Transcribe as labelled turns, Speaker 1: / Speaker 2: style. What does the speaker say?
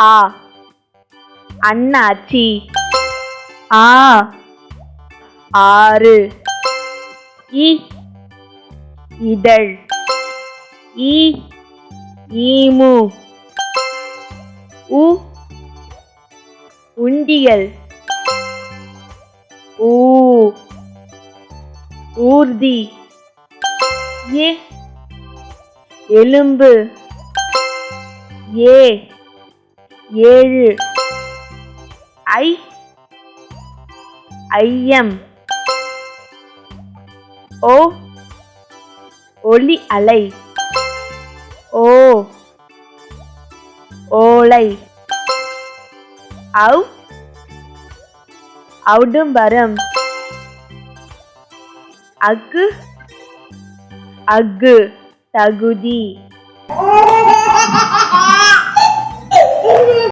Speaker 1: ஆ. அண்ணாச்சி. ஆ. ஆறு. இ. இதழ். இ. ஈமு. உ. உண்டியல். ஊ. ஊர்தி. ஏ எலும்பு. ஏ. ஏழு. ஐ. ஐயம் ஓ. ஒளி அலை. ஓ. ஓலை. அவ். ஔடும்பரம் அக்கு அக்கு தகுதி.